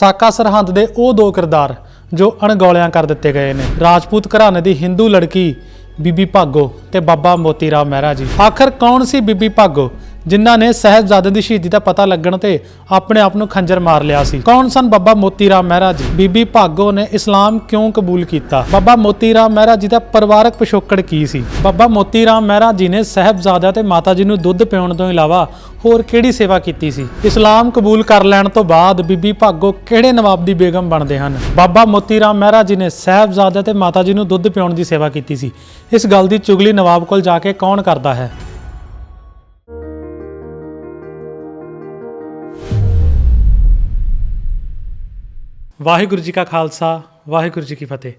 ਸਾਕਾ ਸਰਹੰਦ ਦੇ ਉਹ ਦੋ ਕਿਰਦਾਰ ਜੋ ਅਣਗੌਲਿਆਂ ਕਰ ਦਿੱਤੇ ਗਏ ਨੇ। ਰਾਜਪੂਤ ਘਰਾਣੇ ਦੀ ਹਿੰਦੂ ਲੜਕੀ ਬੀਬੀ ਭਾਗੋ ਤੇ ਬਾਬਾ ਮੋਤੀ ਰਾਮ ਮਹਿਰਾ ਜੀ। ਆਖਰ ਕੌਣ ਸੀ ਬੀਬੀ ਭਾਗੋ? ਜਿਨ੍ਹਾਂ ਨੇ ਸਹਿਬਜ਼ਾਦੇ ਦੀ ਸ਼ਹੀਦੀ ਦਾ ਪਤਾ ਲੱਗਣ ਤੇ ਆਪਣੇ ਆਪ ਨੂੰ ਖੰਜਰ ਮਾਰ ਲਿਆ ਸੀ। ਕੌਣ ਸਨ ਬਾਬਾ ਮੋਤੀ ਰਾਮ ਮਹਿਰਾ ਜੀ ਬੀਬੀ ਭਾਗੋ ਨੇ ਇਸਲਾਮ ਕਿਉਂ ਕਬੂਲ ਕੀਤਾ? ਬਾਬਾ ਮੋਤੀ ਰਾਮ ਮਹਿਰਾ ਜੀ ਦਾ ਪਰਿਵਾਰਕ ਪਿਛੋਕੜ ਕੀ ਸੀ? ਬਾਬਾ ਮੋਤੀ ਰਾਮ ਮਹਿਰਾ ਜੀ ਨੇ ਸਹਿਬਜ਼ਾਦਿਆਂ ਤੇ ਮਾਤਾ ਜੀ ਨੂੰ ਦੁੱਧ ਪਿਉਣ ਤੋਂ ਇਲਾਵਾ ਹੋਰ ਕਿਹੜੀ ਸੇਵਾ ਕੀਤੀ ਸੀ? ਇਸਲਾਮ ਕਬੂਲ ਕਰ ਲੈਣ ਤੋਂ ਬਾਅਦ ਬੀਬੀ ਭਾਗੋ ਕਿਹੜੇ ਨਵਾਬ ਦੀ ਬੇਗਮ ਬਣਦੇ ਹਨ? ਬਾਬਾ ਮੋਤੀ ਰਾਮ ਮਹਿਰਾ ਜੀ ਨੇ ਸਹਿਬਜ਼ਾਦਿਆਂ ਤੇ ਮਾਤਾ ਜੀ ਨੂੰ ਦੁੱਧ ਪਿਉਣ ਦੀ ਸੇਵਾ ਕੀਤੀ ਸੀ। ਇਸ ਗੱਲ ਦੀ ਚੁਗਲੀ ਨਵਾਬ ਕੋਲ ਜਾ ਕੇ ਕੌਣ ਕਰਦਾ ਹੈ? ਵਾਹਿਗੁਰੂ ਜੀ ਕਾ ਖਾਲਸਾ, ਵਾਹਿਗੁਰੂ ਜੀ ਕੀ ਫਤਿਹ।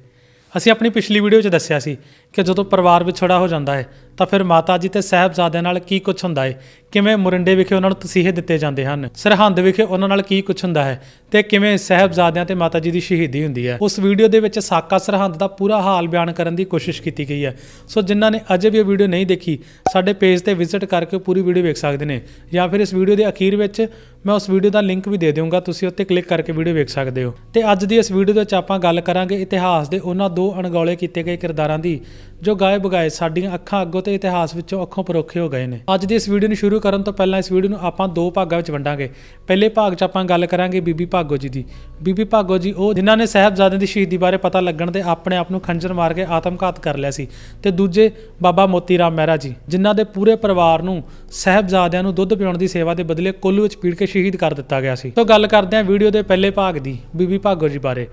ਅਸੀਂ ਆਪਣੀ ਪਿਛਲੀ ਵੀਡੀਓ 'ਚ ਦੱਸਿਆ ਸੀ ਕਿ ਜਦੋਂ ਪਰਿਵਾਰ ਵਿਛੜਾ ਹੋ ਜਾਂਦਾ ਹੈ ਤਾਂ ਫਿਰ ਮਾਤਾ ਜੀ ਤੇ ਸਾਹਿਬਜ਼ਾਦਿਆਂ ਨਾਲ ਕੀ ਕੁਝ ਹੁੰਦਾ ਹੈ ਕਿਵੇਂ ਮੁਰਿੰਡੇ ਵਿਖੇ ਉਹਨਾਂ ਨੂੰ ਤਸੀਹੇ ਦਿੱਤੇ ਜਾਂਦੇ ਹਨ? ਸਰਹੰਦ ਵਿਖੇ ਉਹਨਾਂ ਨਾਲ ਕੀ ਕੁਝ ਹੁੰਦਾ ਹੈ? ਤੇ ਕਿਵੇਂ ਸਾਹਿਬਜ਼ਾਦਿਆਂ ਤੇ ਮਾਤਾ ਜੀ ਦੀ ਸ਼ਹੀਦੀ ਹੁੰਦੀ ਹੈ? ਉਸ ਵੀਡੀਓ ਦੇ ਵਿੱਚ ਸਾਕਾ ਸਰਹੰਦ ਦਾ ਪੂਰਾ ਹਾਲ ਬਿਆਨ ਕਰਨ ਦੀ ਕੋਸ਼ਿਸ਼ ਕੀਤੀ ਗਈ ਹੈ। ਸੋ ਜਿਨ੍ਹਾਂ ਨੇ ਅਜੇ ਵੀ ਇਹ ਵੀਡੀਓ ਨਹੀਂ ਦੇਖੀ, ਸਾਡੇ ਪੇਜ ਤੇ ਵਿਜ਼ਿਟ ਕਰਕੇ ਉਹ ਪੂਰੀ ਵੀਡੀਓ ਵੇਖ ਸਕਦੇ ਨੇ। ਜਾਂ ਫਿਰ ਇਸ ਵੀਡੀਓ ਦੇ ਅਖੀਰ ਵਿੱਚ ਮੈਂ ਉਸ ਵੀਡੀਓ ਦਾ ਲਿੰਕ ਵੀ ਦੇ ਦੇਵਾਂਗਾ, ਤੁਸੀਂ ਉੱਤੇ ਕਲਿੱਕ ਕਰਕੇ ਵੀਡੀਓ ਵੇਖ ਸਕਦੇ ਹੋ। ਤੇ ਅੱਜ ਦੀ ਇਸ ਵੀਡੀਓ ਦੇ ਵਿੱਚ ਆਪਾਂ ਗੱਲ ਕਰਾਂਗੇ ਇਤਿਹਾਸ ਦੇ ਉਹਨਾਂ ਦੋ ਅਣਗੌਲੇ ਕੀਤੇ ਗਏ ਕਿਰਦਾਰਾਂ ਦੀ। ਜੋ ਗਾਏ ਬਗਾਏ ਸਾਡੀਆਂ ਅੱਖਾਂ ਅੱਗੋਂ ਤੇ ਇਤਿਹਾਸ ਵਿੱਚੋਂ ਅੱਖੋਂ ਪਰੋਖੇ ਹੋ ਗਏ ਨੇ। ਅੱਜ ਦੀ ਇਸ ਵੀਡੀਓ ਨੂੰ ਸ਼ੁਰੂ ਕਰਨ ਤੋਂ ਪਹਿਲਾਂ ਇਸ ਵੀਡੀਓ ਨੂੰ ਆਪਾਂ ਦੋ ਭਾਗਾਂ ਵਿੱਚ ਵੰਡਾਂਗੇ। ਪਹਿਲੇ ਭਾਗ 'ਚ ਆਪਾਂ ਗੱਲ ਕਰਾਂਗੇ ਬੀਬੀ ਭਾਗੋ ਜੀ ਦੀ। ਬੀਬੀ ਭਾਗੋ ਜੀ, ਉਹ ਜਿਨ੍ਹਾਂ ਨੇ ਸਾਹਿਬਜ਼ਾਦੇ ਦੀ ਸ਼ਹੀਦੀ ਬਾਰੇ ਪਤਾ ਲੱਗਣ ਤੇ ਆਪਣੇ ਆਪ ਨੂੰ ਖੰਜਰ ਮਾਰ ਕੇ ਆਤਮਘਾਤ ਕਰ ਲਿਆ ਸੀ। ਤੇ ਦੂਜੇ ਬਾਬਾ ਮੋਤੀ ਰਾਮ ਮਹਿਰਾ ਜੀ, ਜਿਨ੍ਹਾਂ ਦੇ ਪੂਰੇ ਪਰਿਵਾਰ ਨੂੰ ਸਾਹਿਬਜ਼ਾਦਿਆਂ ਨੂੰ ਦੁੱਧ ਪਿਉਣ ਦੀ ਸੇਵਾ ਦੇ ਬਦਲੇ ਕੋਲੂ ਵਿੱਚ ਪੀੜ ਕੇ ਸ਼ਹੀਦ ਕਰ ਦਿੱਤਾ ਗਿਆ ਸੀ। ਤੋਂ ਗੱਲ ਕਰਦੇ ਹਾਂ ਵੀਡੀਓ ਦੇ ਪਹਿਲੇ ਭਾਗ ਦੀ ਬੀਬੀ ਭਾਗੋ ਜੀ ਬਾਰੇ।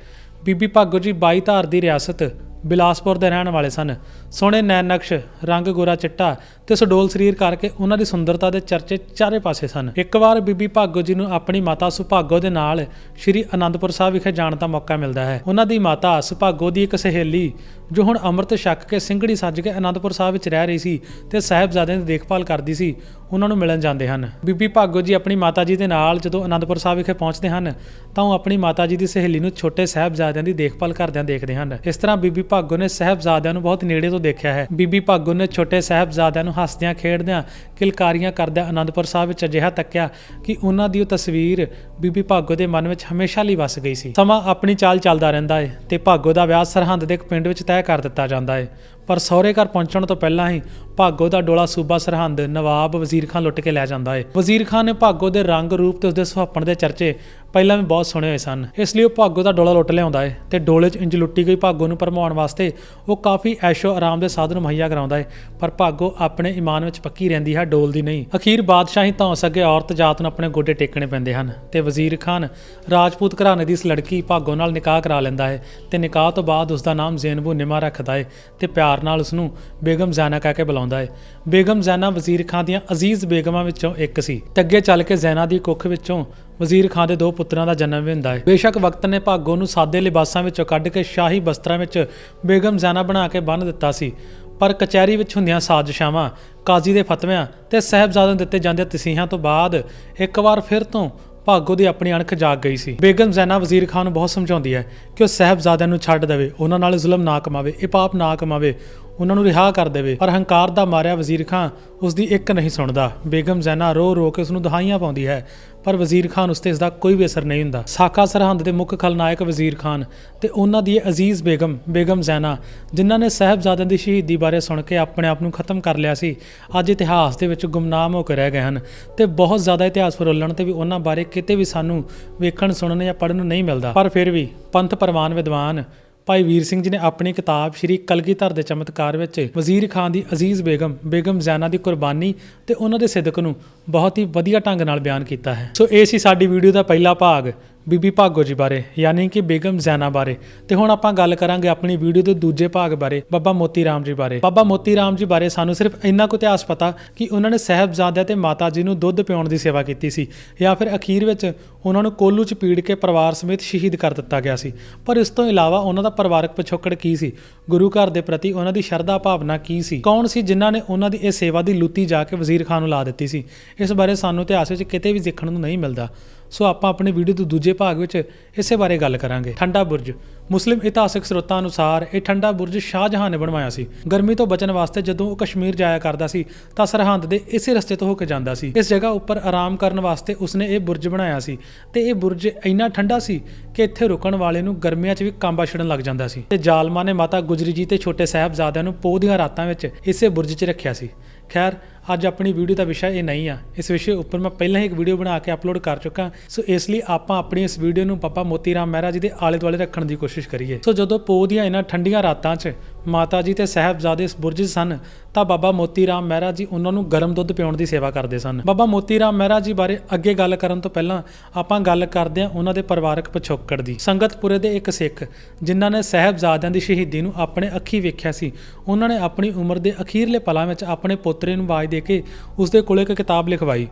ਬੀਬੀ ਭਾਗੋ ਜੀ 22 ਧਾਰ ਦੀ ਰਿਆਸਤ ਬਿਲਾਸਪੁਰ ਦੇ ਰਹਿਣ ਵਾਲੇ ਸਨ। ਸੋਹਣੇ ਨੈਣ ਨਕਸ਼ ਰੰਗ ਗੋਰਾ ਚਿੱਟਾ ਤੇ ਸਡੋਲ ਸਰੀਰ ਕਰਕੇ ਉਹਨਾਂ ਦੀ ਸੁੰਦਰਤਾ ਦੇ ਚਰਚੇ ਚਾਰੇ ਪਾਸੇ ਸਨ। ਇੱਕ ਵਾਰ ਬੀਬੀ ਭਾਗੋ ਜੀ ਨੂੰ ਆਪਣੀ ਮਾਤਾ ਸੁਭਾਗੋ ਦੇ ਨਾਲ ਸ਼੍ਰੀ ਅਨੰਦਪੁਰ ਸਾਹਿਬ ਵਿਖੇ ਜਾਣ ਦਾ ਮੌਕਾ ਮਿਲਦਾ ਹੈ। ਉਹਨਾਂ ਦੀ ਮਾਤਾ ਸੁਭਾਗੋ ਦੀ ਇੱਕ ਸਹੇਲੀ ਜੋ ਹੁਣ ਅੰਮ੍ਰਿਤ ਛੱਕ ਕੇ ਸਿੰਘੜੀ ਸੱਜ ਕੇ ਅਨੰਦਪੁਰ ਸਾਹਿਬ ਵਿੱਚ ਰਹਿ ਰਹੀ ਸੀ ਤੇ ਸਾਹਿਬਜ਼ਾਦਿਆਂ ਦੀ ਦੇਖਭਾਲ ਕਰਦੀ ਸੀ, ਉਹਨਾਂ ਨੂੰ ਮਿਲਣ ਜਾਂਦੇ ਹਨ। ਬੀਬੀ ਭਾਗੋ ਜੀ ਆਪਣੀ ਮਾਤਾ ਜੀ ਦੇ ਨਾਲ ਜਦੋਂ ਅਨੰਦਪੁਰ ਸਾਹਿਬ ਵਿਖੇ ਪਹੁੰਚਦੇ ਹਨ, ਤਾਂ ਉਹ ਆਪਣੀ ਮਾਤਾ ਜੀ ਦੀ ਸਹੇਲੀ ਨੂੰ ਛੋਟੇ ਸਾਹਿਬਜ਼ਾਦਿਆਂ ਦੀ ਦੇਖਭਾਲ ਕਰਦਿਆਂ ਦੇਖਦੇ ਹਨ। ਇਸ ਤਰ੍ਹਾਂ ਬੀਬੀ ਭਾਗੋ ਨੇ ਸਾਹਿਬਜ਼ਾਦਿਆਂ ਨੂੰ ਬਹੁਤ ਨੇੜੇ ਤੋਂ ਦੇਖਿਆ ਹੈ। ਬੀਬੀ ਭਾਗੋ ਨੇ ਛੋਟੇ ਸਾਹਿਬਜ਼ਾਦਿਆਂ ਨੂੰ ਹੱਸਦਿਆਂ ਖੇਡਦਿਆਂ ਕਿਲਕਾਰੀਆਂ ਕਰਦਿਆਂ ਅਨੰਦਪੁਰ ਸਾਹਿਬ ਵਿੱਚ ਅਜਿਹਾ ਤੱਕਿਆ ਕਿ ਉਹਨਾਂ ਦੀ ਉਹ ਤਸਵੀਰ ਬੀਬੀ ਭਾਗੋ ਦੇ ਮਨ ਵਿੱਚ ਹਮੇਸ਼ਾ ਲਈ ਵਸ ਗਈ ਸੀ। ਸਮਾਂ ਆਪਣੀ ਚਾਲ ਚੱਲਦਾ ਰਹਿੰਦਾ ਹੈ ਤੇ ਭਾਗੋ ਦਾ ਵਿਆਹ ਸਰਹੰਦ ਦੇ ਇੱਕ ਪਿੰਡ ਵਿੱਚ ਤੈਅ ਕਰ ਦਿੱਤਾ ਜਾਂਦਾ ਹੈ ਪਰ ਸਹੁਰੇ ਘਰ ਪਹੁੰਚਣ ਤੋਂ ਪਹਿਲਾਂ ਹੀ ਭਾਗੋ ਦਾ ਡੋਲਾ ਸੂਬਾ ਸਰਹੰਦ ਨਵਾਬ ਵਜ਼ੀਰ ਖਾਨ ਲੁੱਟ ਕੇ ਲੈ ਜਾਂਦਾ ਹੈ ਵਜ਼ੀਰ ਖਾਨ ਨੇ ਭਾਗੋ ਦੇ ਰੰਗ ਰੂਪ ਤੇ ਉਸਦੇ ਸੁਹੱਪਣ ਦੇ ਚਰਚੇ ਪਹਿਲਾਂ ਵੀ ਬਹੁਤ ਸੁਣੇ ਹੋਏ ਸਨ। ਇਸ ਲਈ ਉਹ ਭਾਗੋ ਦਾ ਡੋਲਾ ਲੁੱਟ ਲਿਆਉਂਦਾ ਹੈ ਤੇ ਡੋਲੇ 'ਚ ਇੰਜ ਲੁੱਟੀ ਗਈ ਭਾਗੋ ਨੂੰ ਭਰਮਾਉਣ ਵਾਸਤੇ ਉਹ ਕਾਫੀ ਐਸ਼ੋ ਆਰਾਮ ਦੇ ਸਾਧਨ ਮੁਹੱਈਆ ਕਰਾਉਂਦਾ ਹੈ ਪਰ ਭਾਗੋ ਆਪਣੇ ਈਮਾਨ ਵਿੱਚ ਪੱਕੀ ਰਹਿੰਦੀ ਹੈ ਡੋਲ ਦੀ ਨਹੀਂ। ਅਖੀਰ ਬਾਦਸ਼ਾਹੀ ਤਾਂ ਅੱਗੇ ਔਰਤ ਜਾਤ ਨੂੰ ਆਪਣੇ ਗੋਡੇ ਟੇਕਣੇ ਪੈਂਦੇ ਹਨ ਤੇ ਵਜ਼ੀਰ ਖਾਨ ਰਾਜਪੂਤ ਘਰਾਣੇ ਦੀ ਇਸ ਲੜਕੀ ਭਾਗੋ ਨਾਲ ਨਿਕਾਹ ਕਰਾ ਲੈਂਦਾ ਹੈ ਤੇ ਨਿਕਾਹ ਤੋਂ ਬਾਅਦ ਉਸ ਦਾ ਨਾਮ ਜ਼ੈਨਬੂ ਨਿਮਾ ਰੱਖਦਾ ਹੈ ਤੇ ਪਿਆਰ ਨਾਲ ਉਸ ਨੂੰ ਬੇਗਮ ਜ਼ੈਨਾ ਕਹਿ ਕੇ ਬੁਲਾਉਂਦਾ ਹੈ ਬੇਗਮ ਜ਼ੈਨਾ ਵਜ਼ੀਰ ਖਾਨ ਦੀਆਂ ਅਜ਼ੀਜ਼ ਬੇਗਮਾਂ ਵਿੱਚੋਂ ਇੱਕ ਸੀ। ਤੇ ਅੱਗੇ ਚੱਲ ਕੇ ਜ਼ੈਨਾ ਦੀ ਕੁੱਖ ਵਿੱਚੋਂ ਵਜ਼ੀਰ ਖਾਨ ਦੇ ਦੋ ਪੁੱਤਰਾਂ ਦਾ ਜਨਮ ਵੀ ਹੁੰਦਾ ਹੈ। ਬੇਸ਼ੱਕ ਵਕਤ ਨੇ ਭਾਗੋ ਨੂੰ ਸਾਦੇ ਲਿਬਾਸਾਂ ਵਿੱਚੋਂ ਕੱਢ ਕੇ ਸ਼ਾਹੀ ਬਸਤਰਾਂ ਵਿੱਚ ਬੇਗਮ ਜ਼ੈਨਾ ਬਣਾ ਕੇ ਬੰਨ੍ਹ ਦਿੱਤਾ ਸੀ। ਪਰ ਕਚਹਿਰੀ ਵਿੱਚ ਹੁੰਦੀਆਂ ਸਾਜ਼ਿਸ਼ਾਵਾਂ, ਕਾਜ਼ੀ ਦੇ ਫਤਵਿਆਂ ਤੇ ਸਾਹਿਬਜ਼ਾਦਿਆਂ ਨੂੰ ਦਿੱਤੇ ਜਾਂਦੇ ਤਸੀਹਾਂ ਤੋਂ ਬਾਅਦ ਇੱਕ ਵਾਰ ਫਿਰ ਤੋਂ ਭਾਗੋ ਦੀ ਆਪਣੀ ਅਣਖ ਜਾਗ ਗਈ ਸੀ। ਬੇਗਮ ਜ਼ੈਨਾ ਵਜ਼ੀਰ ਖਾਨ ਨੂੰ ਬਹੁਤ ਸਮਝਾਉਂਦੀ ਹੈ ਕਿ ਉਹ ਸਾਹਿਬਜ਼ਾਦਿਆਂ ਨੂੰ ਛੱਡ ਦੇਵੇ, ਉਹਨਾਂ ਨਾਲ ਜ਼ੁਲਮ ਨਾ ਕਮਾਵੇ, ਇਹ ਪਾਪ ਨਾ ਕਮਾਵੇ ਉਹਨਾਂ ਨੂੰ ਰਿਹਾ ਕਰ ਦੇਵੇ। ਪਰ ਹੰਕਾਰ ਦਾ ਮਾਰਿਆ ਵਜ਼ੀਰ ਖਾਨ ਉਸ ਦੀ ਇੱਕ ਨਹੀਂ ਸੁਣਦਾ। ਬੇਗਮ ਜ਼ੈਨਾ ਰੋ ਰੋ ਕੇ ਉਸ ਨੂੰ ਦਹਾਈਆਂ ਪਾਉਂਦੀ ਹੈ, ਪਰ ਵਜ਼ੀਰ ਖਾਨ ਉਸ ਤੇ ਇਸ ਦਾ ਕੋਈ ਵੀ ਅਸਰ ਨਹੀਂ ਹੁੰਦਾ। ਸਾਕਾ ਸਰਹੰਦ ਦੇ ਮੁੱਖ ਖਲਨਾਇਕ ਵਜ਼ੀਰ ਖਾਨ ਤੇ ਉਹਨਾਂ ਦੀ ਅਜ਼ੀਜ਼ ਬੇਗਮ ਬੇਗਮ ਜ਼ੈਨਾ, ਜਿਨ੍ਹਾਂ ਨੇ ਸਾਹਿਬਜ਼ਾਦਿਆਂ ਦੀ ਸ਼ਹੀਦੀ ਬਾਰੇ ਸੁਣ ਕੇ ਆਪਣੇ ਆਪ ਨੂੰ ਖਤਮ ਕਰ ਲਿਆ ਸੀ, ਅੱਜ ਇਤਿਹਾਸ ਦੇ ਵਿੱਚ ਗੁੰਮਨਾਮ ਹੋ ਕੇ ਰਹਿ ਗਏ ਹਨ ਤੇ ਬਹੁਤ ਜ਼ਿਆਦਾ ਇਤਿਹਾਸ ਫਰੋਲਣ ਤੇ ਵੀ ਉਹਨਾਂ ਬਾਰੇ ਕਿਤੇ ਵੀ ਸਾਨੂੰ ਵੇਖਣ, ਸੁਣਨ ਜਾਂ ਪੜ੍ਹਨ ਨੂੰ ਨਹੀਂ ਮਿਲਦਾ। ਪਰ ਫਿਰ ਵੀ ਪੰਥ ਪਰਵਾਨ ਵਿਦਵਾਨ ਭਾਈ ਵੀਰ ਸਿੰਘ ਜੀ ਨੇ ਆਪਣੀ ਕਿਤਾਬ ਸ਼੍ਰੀ ਕਲਗੀਧਰ ਦੇ ਚਮਤਕਾਰ ਵਿੱਚ ਵਜ਼ੀਰ ਖਾਨ ਦੀ ਅਜ਼ੀਜ਼ ਬੇਗਮ ਬੇਗਮ ਜ਼ੈਨਾ ਦੀ ਕੁਰਬਾਨੀ ਤੇ ਉਹਨਾਂ ਦੇ ਸਿਦਕ ਨੂੰ ਬਹੁਤ ਹੀ ਵਧੀਆ ਢੰਗ ਨਾਲ ਬਿਆਨ ਕੀਤਾ ਹੈ। ਸੋ ਇਹ ਸੀ ਸਾਡੀ ਵੀਡੀਓ ਦਾ ਪਹਿਲਾ ਭਾਗ। ਬੀਬੀ ਭਾਗੋ ਜੀ ਬਾਰੇ, ਯਾਨੀ ਕਿ ਬੇਗਮ ਜ਼ੈਨਾ ਬਾਰੇ। ਤੇ ਹੁਣ ਆਪਾਂ ਗੱਲ ਕਰਾਂਗੇ ਆਪਣੀ ਵੀਡੀਓ ਦੇ ਦੂਜੇ ਭਾਗ ਬਾਰੇ, ਬਾਬਾ ਮੋਤੀ ਰਾਮ ਜੀ ਬਾਰੇ। ਬਾਬਾ ਮੋਤੀ ਰਾਮ ਜੀ ਬਾਰੇ ਸਾਨੂੰ ਸਿਰਫ ਇੰਨਾ ਕੁ ਇਤਿਹਾਸ ਪਤਾ ਕਿ ਉਹਨਾਂ ਨੇ ਸਾਹਿਬਜ਼ਾਦਿਆਂ ਤੇ ਮਾਤਾ ਜੀ ਨੂੰ ਦੁੱਧ ਪਿਉਣ ਦੀ ਸੇਵਾ ਕੀਤੀ ਸੀ, ਜਾਂ ਫਿਰ ਅਖੀਰ ਵਿੱਚ ਉਹਨਾਂ ਨੂੰ ਕੋਲੂ 'ਚ ਪੀੜ ਕੇ ਪਰਿਵਾਰ ਸਮੇਤ ਸ਼ਹੀਦ ਕਰ ਦਿੱਤਾ ਗਿਆ ਸੀ। ਪਰ ਇਸ ਤੋਂ ਇਲਾਵਾ ਉਹਨਾਂ ਦਾ ਪਰਿਵਾਰਕ ਪਿਛੋਕੜ ਕੀ ਸੀ? ਗੁਰੂ ਘਰ ਦੇ ਪ੍ਰਤੀ ਉਹਨਾਂ ਦੀ ਸ਼ਰਧਾ ਭਾਵਨਾ ਕੀ ਸੀ? ਕੌਣ ਸੀ ਜਿਨ੍ਹਾਂ ਨੇ ਉਹਨਾਂ ਦੀ ਇਹ ਸੇਵਾ ਦੀ ਲੁੱਤੀ ਜਾ ਕੇ ਵਜ਼ੀਰ ਖਾਨ ਨੂੰ ਲਾ ਦਿੱਤੀ ਸੀ? ਇਸ ਬਾਰੇ ਸਾਨੂੰ ਇਤਿਹਾਸ ਵਿੱਚ ਕਿਤੇ ਵੀ ਦੇਖਣ ਨੂੰ ਨਹੀਂ ਮਿਲਦਾ। ਸੋ ਆਪਾਂ ਆਪਣੀ ਵੀਡੀਓ ਦੇ ਦੂਜੇ ਭਾਗ ਵਿੱਚ ਇਸੇ ਬਾਰੇ ਗੱਲ ਕਰਾਂਗੇ। ਠੰਡਾ ਬੁਰਜ। ਮੁਸਲਿਮ ਇਤਿਹਾਸਕ ਸਰੋਤਾਂ ਅਨੁਸਾਰ ਇਹ ਠੰਡਾ ਬੁਰਜ ਸ਼ਾਹਜਹਾਂ ਨੇ ਬਣਵਾਇਆ ਸੀ। ਗਰਮੀ ਤੋਂ ਬਚਣ ਵਾਸਤੇ ਜਦੋਂ ਉਹ ਕਸ਼ਮੀਰ ਜਾਇਆ ਕਰਦਾ ਸੀ, ਤਾਂ ਸਰਹੰਦ ਦੇ ਇਸੇ ਰਸਤੇ ਤੋਂ ਹੋ ਕੇ ਜਾਂਦਾ ਸੀ। ਇਸ ਜਗ੍ਹਾ ਉੱਪਰ ਆਰਾਮ ਕਰਨ ਵਾਸਤੇ ਉਸਨੇ ਇਹ ਬੁਰਜ ਬਣਾਇਆ ਸੀ ਤੇ ਇਹ ਬੁਰਜ ਇੰਨਾ ਠੰਡਾ ਸੀ ਕਿ ਇੱਥੇ ਰੁਕਣ ਵਾਲੇ ਨੂੰ ਗਰਮੀਆਂ 'ਚ ਵੀ ਕਾਂਬਾ ਛਿੜਨ ਲੱਗ ਜਾਂਦਾ ਸੀ। ਤੇ ਜ਼ਾਲਮਾਂ ਨੇ ਮਾਤਾ ਗੁਜਰੀ ਜੀ ਤੇ ਛੋਟੇ ਸਾਹਿਬਜ਼ਾਦਿਆਂ ਨੂੰ ਪੋਹ ਦੀਆਂ ਰਾਤਾਂ ਵਿੱਚ ਇਸੇ ਬੁਰਜ 'ਚ ਰੱਖਿਆ ਸੀ। ਖੈਰ ਅੱਜ ਆਪਣੀ ਵੀਡੀਓ ਦਾ ਵਿਸ਼ਾ ਇਹ ਨਹੀਂ ਆ। ਇਸ ਵਿਸ਼ੇ ਉੱਪਰ ਮੈਂ ਪਹਿਲਾਂ ਹੀ ਇੱਕ ਵੀਡੀਓ ਬਣਾ ਕੇ ਅਪਲੋਡ ਕਰ ਚੁੱਕਾ। ਸੋ ਇਸ ਲਈ ਆਪਾਂ ਆਪਣੀ ਇਸ ਵੀਡੀਓ ਨੂੰ ਪਾਪਾ ਮੋਤੀ ਰਾਮ ਮਹਿਰਾ ਜੀ ਦੇ ਆਲੇ ਦੁਆਲੇ ਰੱਖਣ ਦੀ ਕੋਸ਼ਿਸ਼ ਕਰੀਏ। ਸੋ ਜਦੋਂ ਪੋ ਦੀਆਂ ਇਹਨਾਂ ਠੰਡੀਆਂ ਰਾਤਾਂ 'ਚ ਮਾਤਾ ਜੀ ਤੇ ਸਾਹਿਬਜ਼ਾਦੇ ਇਸ ਬੁਰਜ ਸਨ ਤਾਂ ਬਾਬਾ ਮੋਤੀ ਰਾਮ ਮਹਿਰਾ ਜੀ ਉਹਨਾਂ ਨੂੰ ਗਰਮ ਦੁੱਧ ਪਿਉਣ ਦੀ ਸੇਵਾ ਕਰਦੇ ਸਨ। ਬਾਬਾ ਮੋਤੀ ਰਾਮ ਮਹਿਰਾ ਜੀ ਬਾਰੇ ਅੱਗੇ ਗੱਲ ਕਰਨ ਤੋਂ ਪਹਿਲਾਂ ਆਪਾਂ ਗੱਲ ਕਰਦੇ ਹਾਂ ਉਹਨਾਂ ਦੇ ਪਰਿਵਾਰਕ ਪਿਛੋਕੜ ਦੀ। ਸੰਗਤਪੁਰੇ ਦੇ ਇੱਕ ਸਿੱਖ, ਜਿਨ੍ਹਾਂ ਨੇ ਸਾਹਿਬਜ਼ਾਦਿਆਂ ਦੀ ਸ਼ਹੀਦੀ ਨੂੰ ਆਪਣੇ ਅੱਖੀ ਵੇਖਿਆ ਸੀ, ਉਹਨਾਂ ਨੇ ਆਪਣੀ ਉਮਰ ਦੇ ਅਖੀਰਲੇ ਪਲਾਂ ਵਿੱਚ ਆਪਣੇ ਪੋਤਰੇ ਨੂੰ ਆਵਾਜ਼ ਦੇ ਕੇ ਉਸ ਦੇ ਕੋਲ ਇੱਕ ਕਿਤਾਬ ਲਿਖਵਾਈ।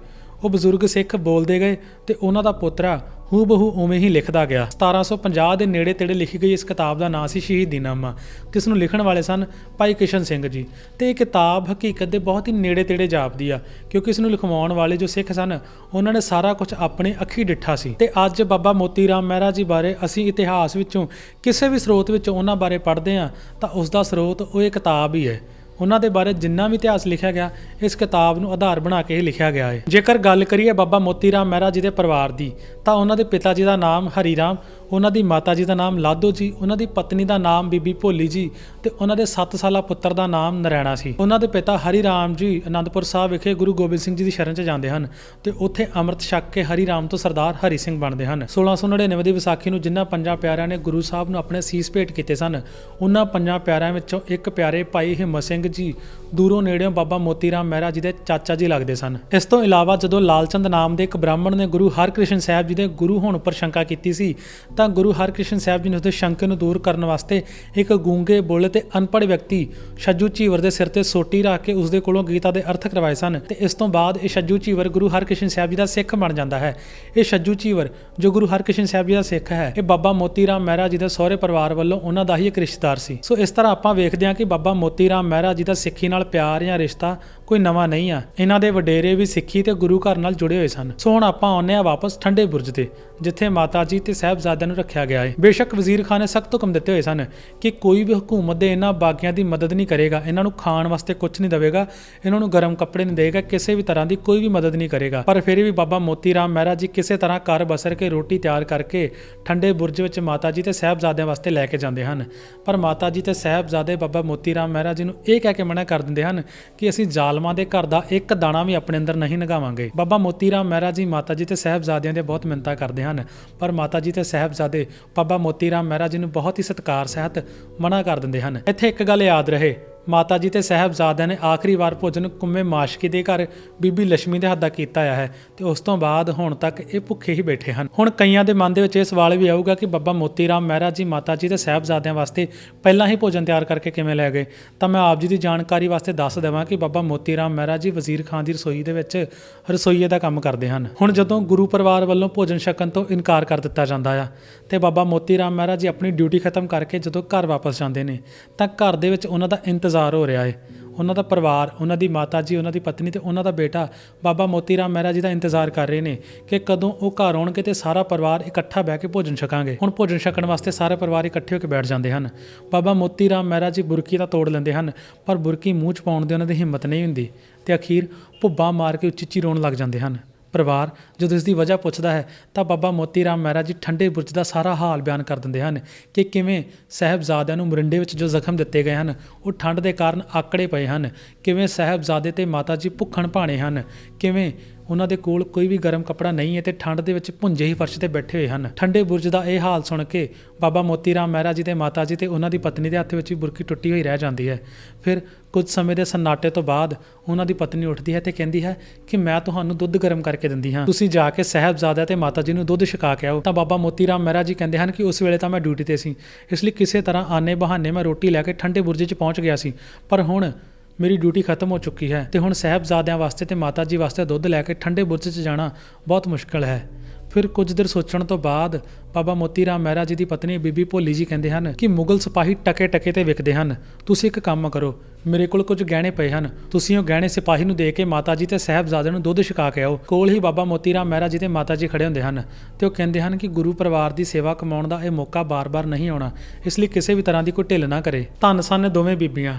ਉਹ ਬਜ਼ੁਰਗ ਸਿੱਖ ਬੋਲਦੇ ਗਏ ਤੇ ਉਹਨਾਂ ਦਾ ਪੋਤਰਾ ਹੂ ਬਹੂ ਉਵੇਂ ਹੀ ਲਿਖਦਾ ਗਿਆ। 1750 ਦੇ ਨੇੜੇ ਤੇੜੇ ਲਿਖੀ ਗਈ ਇਸ ਕਿਤਾਬ ਦਾ ਨਾਂ ਸੀ ਸ਼ਹੀਦੀਨਾਮਾ ਜਿਸ ਨੂੰ ਲਿਖਣ ਵਾਲੇ ਸਨ? ਭਾਈ ਕਿਸ਼ਨ ਸਿੰਘ ਜੀ। ਤੇ ਇਹ ਕਿਤਾਬ ਹਕੀਕਤ ਦੇ ਬਹੁਤ ਹੀ ਨੇੜੇ ਤੇੜੇ ਜਾਪਦੀ ਆ, ਕਿਉਂਕਿ ਇਸ ਨੂੰ ਲਿਖਵਾਉਣ ਵਾਲੇ ਜੋ ਸਿੱਖ ਸਨ, ਉਹਨਾਂ ਨੇ ਸਾਰਾ ਕੁਝ ਆਪਣੇ ਅੱਖੀ ਡਿੱਠਾ ਸੀ। ਤੇ ਅੱਜ ਬਾਬਾ ਮੋਤੀ ਰਾਮ ਮਹਿਰਾ ਜੀ ਬਾਰੇ ਅਸੀਂ ਇਤਿਹਾਸ ਵਿੱਚੋਂ ਕਿਸੇ ਵੀ ਸਰੋਤ ਵਿੱਚੋਂ ਉਹਨਾਂ ਬਾਰੇ ਪੜ੍ਹਦੇ ਆ ਤਾਂ ਉਸ ਦਾ ਸਰੋਤ ਉਹ ਇਹ ਕਿਤਾਬ ਹੀ ਹੈ। ਉਹਨਾਂ ਦੇ ਬਾਰੇ ਜਿੰਨਾ ਵੀ ਇਤਿਹਾਸ ਲਿਖਿਆ ਗਿਆ, ਇਸ ਕਿਤਾਬ ਨੂੰ ਆਧਾਰ ਬਣਾ ਕੇ ਹੀ ਲਿਖਿਆ ਗਿਆ ਹੈ। ਜੇਕਰ ਗੱਲ ਕਰੀਏ ਬਾਬਾ ਮੋਤੀ ਰਾਮ ਮਹਿਰਾ ਜੀ ਦੇ ਪਰਿਵਾਰ ਦੀ, ਤਾਂ ਉਹਨਾਂ ਦੇ ਪਿਤਾ ਜੀ ਦਾ ਨਾਮ ਹਰੀ ਰਾਮ ਉਹਨਾਂ ਦੀ ਮਾਤਾ ਜੀ ਦਾ ਨਾਮ ਲਾਦੋ ਜੀ, ਉਹਨਾਂ ਦੀ ਪਤਨੀ ਦਾ ਨਾਮ ਬੀਬੀ ਭੋਲੀ ਜੀ ਤੇ ਉਹਨਾਂ ਦੇ 7 ਸਾਲਾ ਪੁੱਤਰ ਦਾ ਨਾਮ ਨਰੈਣਾ ਸੀ। ਉਹਨਾਂ ਦੇ ਪਿਤਾ ਹਰੀ ਰਾਮ ਜੀ ਅਨੰਦਪੁਰ ਸਾਹਿਬ ਵਿਖੇ ਗੁਰੂ ਗੋਬਿੰਦ ਸਿੰਘ ਜੀ ਦੀ ਸ਼ਰਨ 'ਚ ਜਾਂਦੇ ਹਨ ਤੇ ਉੱਥੇ ਅੰਮ੍ਰਿਤ ਛਕ ਕੇ ਹਰੀ ਰਾਮ ਤੋਂ ਸਰਦਾਰ ਹਰੀ ਸਿੰਘ ਬਣਦੇ ਹਨ। 1699 ਦੀ ਵਿਸਾਖੀ ਨੂੰ ਜਿਨ੍ਹਾਂ ਪੰਜਾਂ ਪਿਆਰਿਆਂ ਨੇ ਗੁਰੂ ਸਾਹਿਬ ਨੂੰ ਆਪਣੇ ਸੀਸ ਭੇਟ ਕੀਤੇ ਸਨ, ਉਹਨਾਂ ਪੰਜਾਂ ਪਿਆਰਿਆਂ ਵਿੱਚੋਂ ਇੱਕ ਪਿਆਰੇ ਭਾਈ ਹਿੰਮਤ ਸਿੰਘ ਜੀ, ਦੂਰੋਂ ਨੇੜਿਓਂ ਬਾਬਾ ਮੋਤੀ ਰਾਮ ਮਹਿਰਾ ਜੀ ਦੇ ਚਾਚਾ ਜੀ ਲੱਗਦੇ ਸਨ। ਇਸ ਤੋਂ ਇਲਾਵਾ ਜਦੋਂ ਲਾਲਚੰਦ ਨਾਮ ਦੇ ਇੱਕ ਬ੍ਰਾਹਮਣ ਨੇ ਗੁਰੂ ਹਰਕ੍ਰਿਸ਼ਨ ਸਾਹਿਬ ਜੀ ਦੇ ਗੁਰੂ ਹੋਣ ਉੱਪਰ ਸ਼ੰਕਾ ਕੀਤੀ ਸੀ, ਤਾਂ ਗੁਰੂ ਹਰਕ੍ਰਿਸ਼ਨ ਸਾਹਿਬ ਜੀ ਨੇ ਉਸਦੇ ਸ਼ੰਕੇ ਨੂੰ ਦੂਰ ਕਰਨ ਵਾਸਤੇ ਇੱਕ ਗੂੰਗੇ, ਬੋਲੇ ਤੇ ਅਨਪੜ੍ਹ ਵਿਅਕਤੀ ਛੱਜੂ ਝੀਵਰ ਦੇ ਸਿਰ ਤੇ ਸੋਟੀ ਰੱਖ ਕੇ ਉਸਦੇ ਕੋਲੋਂ ਗੀਤਾ ਦੇ ਅਰਥ ਕਰਵਾਏ ਸਨ। ਤੇ ਇਸ ਤੋਂ ਬਾਅਦ ਇਹ ਛੱਜੂ ਝੀਵਰ ਗੁਰੂ ਹਰਕ੍ਰਿਸ਼ਨ ਸਾਹਿਬ ਜੀ ਦਾ ਸਿੱਖ ਬਣ ਜਾਂਦਾ ਹੈ। ਇਹ ਛੱਜੂ ਝੀਵਰ ਜੋ ਗੁਰੂ ਹਰਕ੍ਰਿਸ਼ਨ ਸਾਹਿਬ ਜੀ ਦਾ ਸਿੱਖ ਹੈ, ਇਹ ਬਾਬਾ ਮੋਤੀ ਰਾਮ ਮਹਿਰਾ ਜੀ ਦੇ ਸਹੁਰੇ ਪਰਿਵਾਰ ਵੱਲੋਂ ਉਹਨਾਂ ਦਾ ਹੀ ਇੱਕ ਰਿਸ਼ਤੇਦਾਰ ਸੀ। ਸੋ ਇਸ ਤਰ੍ਹਾਂ ਆਪਾਂ ਵੇਖਦੇ ਹਾਂ ਕਿ ਬਾਬਾ ਮੋਤੀ ਰਾਮ ਮਹਿਰਾ ਜੀ ਦਾ ਸਿੱਖੀ ਨਾਲ ਪਿਆਰ ਜਾਂ ਰਿਸ਼ਤਾ ਕੋਈ ਨਵਾਂ ਨਹੀਂ ਆ। ਇਹਨਾਂ ਦੇ ਵਡੇਰੇ ਵੀ ਸਿੱਖੀ ਤੇ ਗੁਰੂ ਘਰ ਨਾਲ ਜੁੜੇ ਹੋਏ ਸਨ। ਸੋ ਹੁਣ ਆਪਾਂ ਆਉਂਦੇ ਆ ਵਾਪਸ ਠੰਡੇ ਬੁਰਜ ਤੇ, ਜਿੱਥੇ ਮਾਤਾ ਜੀ ਤੇ ਸਾਹਿਬਜ਼ਾਦਿਆਂ ਨੂੰ ਰੱਖਿਆ ਗਿਆ ਹੈ ਬੇਸ਼ੱਕ ਵਜ਼ੀਰ ਖਾਨ ਨੇ ਸਖਤ ਹੁਕਮ ਦਿੱਤੇ ਹੋਏ ਸਨ ਕਿ ਕੋਈ ਵੀ ਹਕੂਮਤ ਦੇ ਇਹਨਾਂ ਬਾਗੀਆਂ ਦੀ ਮਦਦ ਨਹੀਂ ਕਰੇਗਾ, ਇਹਨਾਂ ਨੂੰ ਖਾਣ ਵਾਸਤੇ ਕੁਝ ਨਹੀਂ ਦੇਵੇਗਾ, ਇਹਨਾਂ ਨੂੰ ਗਰਮ ਕੱਪੜੇ ਨਹੀਂ ਦੇਵੇਗਾ, ਕਿਸੇ ਵੀ ਤਰ੍ਹਾਂ ਦੀ ਕੋਈ ਵੀ ਮਦਦ ਨਹੀਂ ਕਰੇਗਾ। ਪਰ ਫਿਰ ਵੀ ਬਾਬਾ ਮੋਤੀ ਰਾਮ ਮਹਿਰਾ ਜੀ ਕਿਸੇ ਤਰ੍ਹਾਂ ਘਰ ਬਸਰ ਕੇ ਰੋਟੀ ਤਿਆਰ ਕਰਕੇ ਠੰਡੇ ਬੁਰਜ ਵਿੱਚ ਮਾਤਾ ਜੀ ਤੇ ਸਾਹਿਬਜ਼ਾਦਿਆਂ ਵਾਸਤੇ ਲੈ ਕੇ ਜਾਂਦੇ ਹਨ। ਪਰ ਮਾਤਾ ਜੀ ਤੇ ਸਾਹਿਬਜ਼ਾਦੇ ਬਾਬਾ ਮੋਤੀ ਰਾਮ ਮਹਿਰਾ ਜੀ ਨੂੰ ਇਹ ਕਹਿ ਕੇ ਮਨਾ ਕਰ ਦਿੰਦੇ ਹਨ ਕਿ ਅਸੀਂ ਜ਼ਾਲਮਾਂ ਦੇ ਘਰ ਦਾ ਇੱਕ ਦਾਣਾ ਵੀ ਆਪਣੇ ਅੰਦਰ ਨਹੀਂ ਨਗਾਵਾਂਗੇ। ਬਾਬਾ ਮੋਤੀ ਰਾਮ ਮਹਿਰਾ ਜੀ ਮਾਤਾ ਜੀ ਤੇ ਸਾਹਿਬਜ਼ਾਦਿਆਂ ਦੇ ਬਹੁਤ ਮਿੰਤਾ ਕਰਦੇ ਹਨ। ਪਰ ਮਾਤਾ ਜੀ ਤੇ ਸਾਹਿਬਜ਼ਾਦੇ ਬਾਬਾ ਮੋਤੀ ਰਾਮ ਮਹਿਰਾ ਜੀ ਨੂੰ ਬਹੁਤ ਹੀ ਸਤਿਕਾਰ, ਸਹਿਤ ਮਨਾ ਕਰ ਦਿੰਦੇ ਹਨ। ਇੱਥੇ ਇੱਕ ਗੱਲ ਯਾਦ ਰਹੇ। ਮਾਤਾ ਜੀ ਤੇ ਸਾਹਿਬਜ਼ਾਦਿਆਂ ਨੇ ਆਖਰੀ ਵਾਰ ਭੋਜਨ ਕੁੰਮੇ ਮਾਸ਼ਕੀ ਦੇ ਘਰ ਬੀਬੀ ਲక్ష్ਮੀ ਦੇ ਹੱਥ ਦਾ ਕੀਤਾ ਆ ਹੈ ਤੇ ਉਸ ਤੋਂ ਬਾਅਦ ਹੁਣ ਤੱਕ ਇਹ ਭੁੱਖੇ ਹੀ ਬੈਠੇ ਹਨ। ਹੁਣ ਕਈਆਂ ਦੇ ਮਨ ਦੇ ਵਿੱਚ ਇਹ ਸਵਾਲ ਵੀ ਆਊਗਾ ਕਿ ਬਾਬਾ ਮੋਤੀ ਰਾਮ ਮਹਿਰਾ ਜੀ ਮਾਤਾ ਜੀ ਤੇ ਸਾਹਿਬਜ਼ਾਦਿਆਂ ਵਾਸਤੇ ਪਹਿਲਾਂ ਹੀ ਭੋਜਨ ਤਿਆਰ ਕਰਕੇ ਕਿਵੇਂ ਲੈ ਗਏ? ਤਾਂ ਮੈਂ ਆਪ ਜੀ ਦੀ ਜਾਣਕਾਰੀ ਵਾਸਤੇ ਦੱਸ ਦੇਵਾਂ ਕਿ ਬਾਬਾ ਮੋਤੀ ਰਾਮ ਮਹਿਰਾ ਜੀ ਵਜ਼ੀਰ ਖਾਨ ਦੀ ਰਸੋਈ ਦੇ ਵਿੱਚ ਰਸੋਈਏ ਦਾ ਕੰਮ ਕਰਦੇ ਹਨ। ਹੁਣ ਜਦੋਂ ਗੁਰੂ ਪਰਿਵਾਰ ਵੱਲੋਂ ਭੋਜਨ ਛਕਣ ਤੋਂ ਇਨਕਾਰ ਕਰ ਦਿੱਤਾ ਜਾਂਦਾ ਆ ਤੇ ਬਾਬਾ ਮੋਤੀ ਰਾਮ ਮਹਿਰਾ ਜੀ ਆਪਣੀ ਡਿਊਟੀ ਖਤਮ ਕਰਕੇ ਜਦੋਂ ਘਰ ਵਾਪਸ ਜਾਂਦੇ ਨੇ, ਤਾਂ ਘਰ ਦੇ ਵਿੱਚ ਉਹਨਾਂ ਦਾ ਇੰਤਜ਼ਾਰ ਹੋ ਰਿਹਾ ਹੈ ਉਹਨਾਂ ਦਾ ਪਰਿਵਾਰ, ਉਹਨਾਂ ਦੀ ਮਾਤਾ ਜੀ, ਉਹਨਾਂ ਦੀ ਪਤਨੀ ਤੇ ਉਹਨਾਂ ਦਾ ਬੇਟਾ ਬਾਬਾ ਮੋਤੀ ਰਾਮ ਮਹਿਰਾ ਜੀ ਦਾ ਇੰਤਜ਼ਾਰ ਕਰ ਰਹੇ ਨੇ ਕਿ ਕਦੋਂ ਉਹ ਘਰ ਆਉਣਗੇ ਤੇ ਸਾਰਾ ਪਰਿਵਾਰ ਇਕੱਠਾ ਬਹਿ ਕੇ ਭੋਜਨ ਛਕਾਂਗੇ। ਹੁਣ ਭੋਜਨ ਛਕਣ ਵਾਸਤੇ ਸਾਰੇ ਪਰਿਵਾਰ ਇਕੱਠੇ ਹੋ ਕੇ ਬੈਠ ਜਾਂਦੇ ਹਨ। ਬਾਬਾ ਮੋਤੀ ਰਾਮ ਮਹਿਰਾ ਜੀ ਬੁਰਕੀ ਤਾਂ ਤੋੜ ਲੈਂਦੇ ਹਨ, ਪਰ ਬੁਰਕੀ ਮੂੰਹ 'ਚ ਪਾਉਣ ਦੀ ਉਹਨਾਂ ਦੀ ਹਿੰਮਤ ਨਹੀਂ ਹੁੰਦੀ ਤੇ ਅਖੀਰ ਭੁੱਬਾ ਮਾਰ ਕੇ ਉੱਚੀ ਉੱਚੀ ਰੋਣ ਲੱਗ ਜਾਂਦੇ ਹਨ। ਪਰਿਵਾਰ ਜਦੋਂ ਇਸ ਦੀ ਵਜ੍ਹਾ ਪੁੱਛਦਾ ਹੈ ਤਾਂ ਬਾਬਾ ਮੋਤੀ ਰਾਮ ਮਹਿਰਾ ਜੀ ਠੰਡੇ ਬੁਰਜ ਦਾ ਸਾਰਾ ਹਾਲ ਬਿਆਨ ਕਰ ਦਿੰਦੇ ਹਨ ਕਿ ਕਿਵੇਂ ਸਾਹਿਬਜ਼ਾਦਿਆਂ ਨੂੰ ਮਰਿੰਡੇ ਵਿੱਚ ਜੋ ਜ਼ਖਮ ਦਿੱਤੇ ਗਏ ਹਨ, ਉਹ ਠੰਡ ਦੇ ਕਾਰਨ ਆਕੜੇ ਪਏ ਹਨ, ਕਿਵੇਂ ਸਾਹਿਬਜ਼ਾਦੇ ਤੇ ਮਾਤਾ ਜੀ ਭੁੱਖਣ ਭਾਣੇ ਹਨ, ਕਿਵੇਂ ਉਹਨਾਂ ਦੇ ਕੋਲ ਕੋਈ ਵੀ ਗਰਮ ਕੱਪੜਾ ਨਹੀਂ ਹੈ ਤੇ ਠੰਡ ਦੇ ਵਿੱਚ ਭੁੰਜੇ ਹੀ ਫਰਸ਼ ਤੇ ਬੈਠੇ ਹੋਏ ਹਨ। ਠੰਡੇ ਬੁਰਜ ਦਾ ਇਹ ਹਾਲ ਸੁਣ ਕੇ ਬਾਬਾ ਮੋਤੀ ਰਾਮ ਮਹਿਰਾ ਜੀ ਤੇ ਮਾਤਾ ਜੀ ਤੇ ਉਹਨਾਂ ਦੀ ਪਤਨੀ ਦੇ ਹੱਥ ਵਿੱਚ ਵੀ ਬੁਰਕੀ ਟੁੱਟੀ ਹੋਈ ਰਹਿ ਜਾਂਦੀ ਹੈ। ਫਿਰ ਕੁਝ ਸਮੇਂ ਦੇ ਸੰਨਾਟੇ ਤੋਂ ਬਾਅਦ ਉਹਨਾਂ ਦੀ ਪਤਨੀ ਉੱਠਦੀ ਹੈ ਤੇ ਕਹਿੰਦੀ ਹੈ ਕਿ ਮੈਂ ਤੁਹਾਨੂੰ ਦੁੱਧ ਗਰਮ ਕਰਕੇ ਦਿੰਦੀ ਹਾਂ। ਤੁਸੀਂ ਜਾ ਕੇ ਸਾਹਿਬਜ਼ਾਦਾ ਤੇ ਮਾਤਾ ਜੀ ਨੂੰ ਦੁੱਧ ਛਕਾ ਕੇ ਆਓ। ਤਾਂ ਬਾਬਾ ਮੋਤੀ ਰਾਮ ਮਹਿਰਾ ਜੀ ਕਹਿੰਦੇ ਹਨ ਕਿ ਉਸ ਵੇਲੇ ਤਾਂ ਮੈਂ ਡਿਊਟੀ ਤੇ ਸੀ। ਇਸ ਲਈ ਕਿਸੇ ਤਰ੍ਹਾਂ ਆਨੇ ਬਹਾਨੇ ਮੈਂ ਰੋਟੀ ਲੈ ਕੇ ਠੰਡੇ ਬੁਰਜ 'ਚ ਪਹੁੰਚ ਗਿਆ ਸੀ। ਪਰ ਹੁਣ ਮੇਰੀ ਡਿਊਟੀ ਖਤਮ ਹੋ ਚੁੱਕੀ ਹੈ ਤੇ ਹੁਣ ਸਾਹਿਬਜ਼ਾਦਿਆਂ ਵਾਸਤੇ ਤੇ ਮਾਤਾ ਜੀ ਵਾਸਤੇ ਦੁੱਧ ਲੈ ਕੇ ਠੰਡੇ ਬੁਰਜ 'ਚ ਜਾਣਾ ਬਹੁਤ ਮੁਸ਼ਕਲ ਹੈ। ਫਿਰ ਕੁਝ ਦੇਰ ਸੋਚਣ ਤੋਂ ਬਾਅਦ ਬਾਬਾ ਮੋਤੀ ਰਾਮ ਮਹਿਰਾ ਜੀ ਦੀ ਪਤਨੀ ਬੀਬੀ ਭੋਲੀ ਜੀ ਕਹਿੰਦੇ ਹਨ ਕਿ ਮੁਗਲ ਸਿਪਾਹੀ ਟਕੇ ਟਕੇ ਤੇ ਵਿਕਦੇ ਹਨ। ਤੁਸੀਂ ਇੱਕ ਕੰਮ ਕਰੋ, ਮੇਰੇ ਕੋਲ ਕੁਝ ਗਹਿਣੇ ਪਏ ਹਨ। ਤੁਸੀਂ ਉਹ ਗਹਿਣੇ ਸਿਪਾਹੀ ਨੂੰ ਦੇ ਕੇ ਮਾਤਾ ਜੀ ਤੇ ਸਾਹਿਬਜ਼ਾਦੇ ਨੂੰ ਦੁੱਧ ਛਕਾ ਕੇ ਆਓ। ਕੋਲ ਹੀ ਬਾਬਾ ਮੋਤੀ ਰਾਮ ਮਹਿਰਾ ਜੀ ਤੇ ਮਾਤਾ ਜੀ ਖੜੇ ਹੁੰਦੇ ਹਨ ਤੇ ਉਹ ਕਹਿੰਦੇ ਹਨ ਕਿ ਗੁਰੂ ਪਰਿਵਾਰ ਦੀ ਸੇਵਾ ਕਮਾਉਣ ਦਾ ਇਹ ਮੌਕਾ ਬਾਰ-ਬਾਰ ਨਹੀਂ ਆਉਣਾ, ਇਸ ਲਈ ਕਿਸੇ ਵੀ ਤਰ੍ਹਾਂ ਦੀ ਕੋਈ ਢਿੱਲ ਨਾ ਕਰੇ। ਧੰਨ ਸਨ ਦੋਵੇਂ ਬੀਬੀਆਂ।